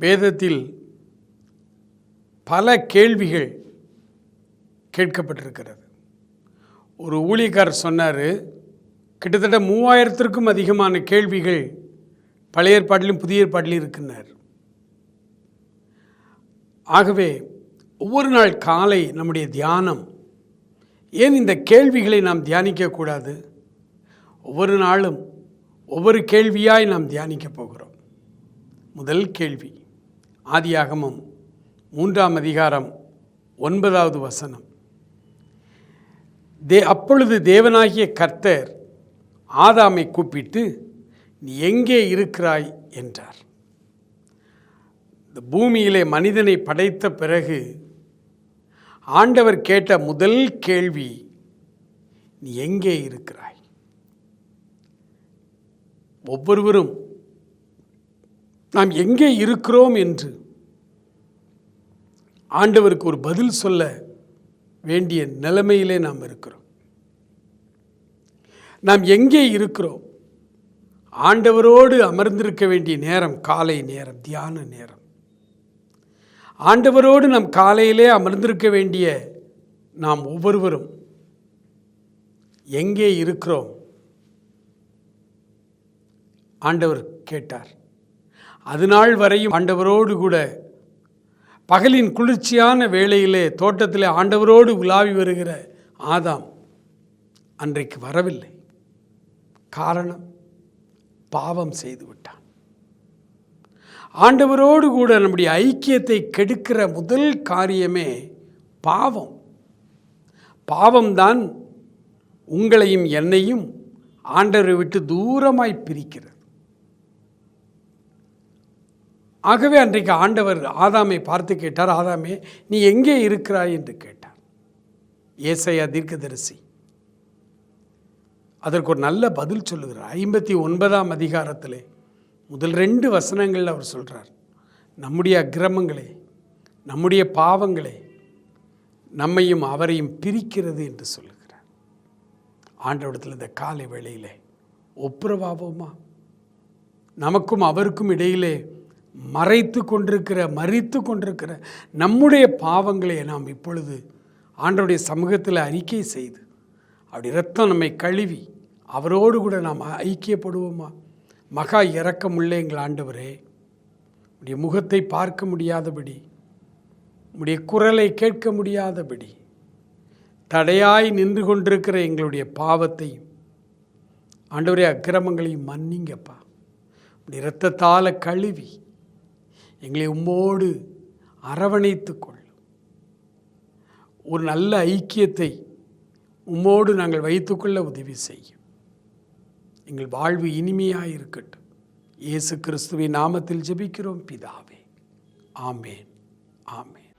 வேதத்தில் பல கேள்விகள் கேட்கப்பட்டிருக்கிறது. ஒரு ஊழியக்காரர் சொன்னார் கிட்டத்தட்ட மூவாயிரத்திற்கும் அதிகமான கேள்விகள் பழைய ஏற்பாட்டிலும் புதிய ஏற்பாட்டிலும் இருக்கின்றார் ஆகவே ஒவ்வொரு நாள் காலை நம்முடைய தியானம் ஏன் இந்த கேள்விகளை நாம் தியானிக்கக்கூடாது ஒவ்வொரு நாளும் ஒவ்வொரு கேள்வியாய் நாம் தியானிக்க போகிறோம். முதல் கேள்வி. ஆதியாகமம் மூன்றாம் அதிகாரம் ஒன்பதாவது வசனம். தே அப்பொழுது தேவனாகிய கர்த்தர் ஆதாமை கூப்பிட்டு நீ எங்கே இருக்கிறாய்? என்றார். இந்த பூமியிலே மனிதனை படைத்த பிறகு ஆண்டவர் கேட்ட முதல் கேள்வி நீ எங்கே இருக்கிறாய்? ஒவ்வொருவரும் நாம் எங்கே இருக்கிறோம்? என்று ஆண்டவருக்கு ஒரு பதில் சொல்ல வேண்டிய நிலைமையிலே நாம் இருக்கிறோம். நாம் எங்கே இருக்கிறோம்? ஆண்டவரோடு அமர்ந்திருக்க வேண்டிய நேரம் காலை நேரம் தியான நேரம். ஆண்டவரோடு நாம் காலையிலே அமர்ந்திருக்க வேண்டிய நாம் ஒவ்வொருவரும் எங்கே இருக்கிறோம்? ஆண்டவர் கேட்டார். அது நாள் வரையும் ஆண்டவரோடு கூட பகலின் குளிர்ச்சியான வேளையிலே தோட்டத்திலே ஆண்டவரோடு உலாவி வருகிற ஆதாம் அன்றைக்கு வரவில்லை. காரணம் பாவம் செய்து விட்டான். ஆண்டவரோடு கூட நம்முடைய ஐக்கியத்தை கெடுக்கிற முதல் காரியமே பாவம். பாவம்தான் உங்களையும் என்னையும் ஆண்டவரை விட்டு தூரமாய் பிரிக்கிறது. ஆகவே அன்றைக்கு ஆண்டவர் ஆதாமை பார்த்து கேட்டார் ஆதாமே நீ எங்கே இருக்கிறாய்? என்று கேட்டார். ஏசையா தீர்க்கதரிசி. அதற்கு ஒரு நல்ல பதில் சொல்லுகிறார். ஐம்பத்தி ஒன்பதாம் அதிகாரத்தில் முதல் ரெண்டு வசனங்களில் அவர் சொல்கிறார் நம்முடைய அக்கிரமங்களே நம்முடைய பாவங்களே நம்மையும் அவரையும் பிரிக்கிறது என்று சொல்லுகிறார். ஆண்டவடத்தில் இந்த காலை வேளையிலே ஒப்புரவாவோமா? நமக்கும் அவருக்கும் இடையிலே மறைத்து கொண்டிருக்கிற மறித்து கொண்டிருக்கிற நம்முடைய பாவங்களை நாம் இப்பொழுது ஆண்டவருடைய சமூகத்தில் அறிக்கை செய்து அப்படி ரத்தம் நம்மை கழுவி அவரோடு கூட நாம் ஐக்கியப்படுவோமா? மகா இரக்கமுள்ள எங்கள் ஆண்டவரே உடைய முகத்தை பார்க்க முடியாதபடி உடைய குரலை கேட்க முடியாதபடி தடையாய் நின்று கொண்டிருக்கிற எங்களுடைய பாவத்தையும் ஆண்டவரே அக்கிரமங்களையும் மன்னிங்கப்பா. உடைய இரத்தத்தால் கழுவி எங்களை உம்மோடு அரவணைத்து கொள்ளும் ஒரு நல்ல ஐக்கியத்தை உம்மோடு நாங்கள் வைத்துக்கொள்ள உதவி செய்யும். எங்கள் வாழ்வு இனிமையாக இருக்கட்டும். இயேசு கிறிஸ்துவின் நாமத்தில் ஜெபிக்கிறோம் பிதாவே. ஆமேன். ஆமேன்.